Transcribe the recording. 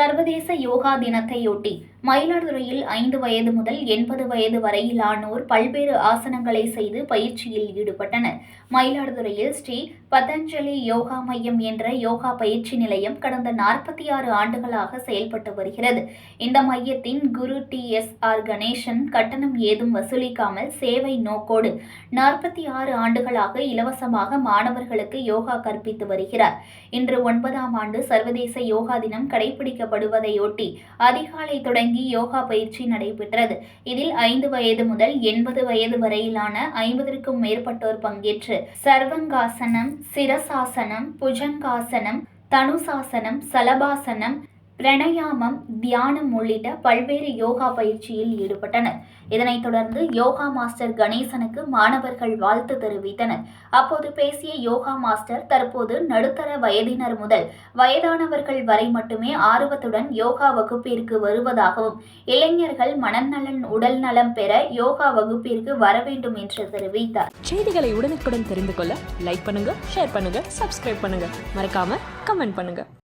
சர்வதேச யோகா தினத்தையொட்டி மயிலாடுதுறையில் ஐந்து வயது முதல் எண்பது வயது வரையிலானோர் பல்வேறு ஆசனங்களை செய்து பயிற்சியில் ஈடுபட்டனர். மயிலாடுதுறையில் ஸ்ரீ பதஞ்சலி யோகா மையம் என்ற யோகா பயிற்சி நிலையம் கடந்த நாற்பத்தி ஆறு ஆண்டுகளாக செயல்பட்டு வருகிறது. இந்த மையத்தின் குரு டி எஸ் ஆர் கணேசன் கட்டணம் ஏதும் வசூலிக்காமல் சேவை நோக்கோடு நாற்பத்தி ஆறு ஆண்டுகளாக இலவசமாக மாணவர்களுக்கு யோகா கற்பித்து வருகிறார். இன்று ஒன்பதாம் ஆண்டு சர்வதேச யோகா தினம் கடைபிடிக்கப்படுவதையொட்டி அதிகாலை தொடங்கி யோகா பயிற்சி நடைபெற்றது. இதில் ஐந்து வயது முதல் எண்பது வயது வரையிலான ஐம்பதற்கும் மேற்பட்டோர் பங்கேற்று சர்வங்காசனம் சிரசாசனம் புஜங்காசனம் தனுசாசனம் சலபாசனம் பிரணயாமம் தியானம் உள்ளிட்ட பல்வேறு யோகா பயிற்சியில் ஈடுபட்டனர். இதனைத் தொடர்ந்து யோகா மாஸ்டர் கணேசனுக்கு மாணவர்கள் வாழ்த்து தெரிவித்தனர். அப்போது பேசிய யோகா மாஸ்டர் தற்போது நடுத்தர வயதினர் முதல் வயதானவர்கள் வரை மட்டுமே ஆர்வத்துடன் யோகா வகுப்பிற்கு வருவதாகவும் இளைஞர்கள் மனநலன் உடல் நலம் பெற யோகா வகுப்பிற்கு வர வேண்டும் என்று தெரிவித்தார். செய்திகளை உடனுக்குடன் தெரிந்து கொள்ள லைக் பண்ணுங்க ஷேர் பண்ணுங்க சப்ஸ்கிரைப் பண்ணுங்க. மறக்காம கமெண்ட் பண்ணுங்க.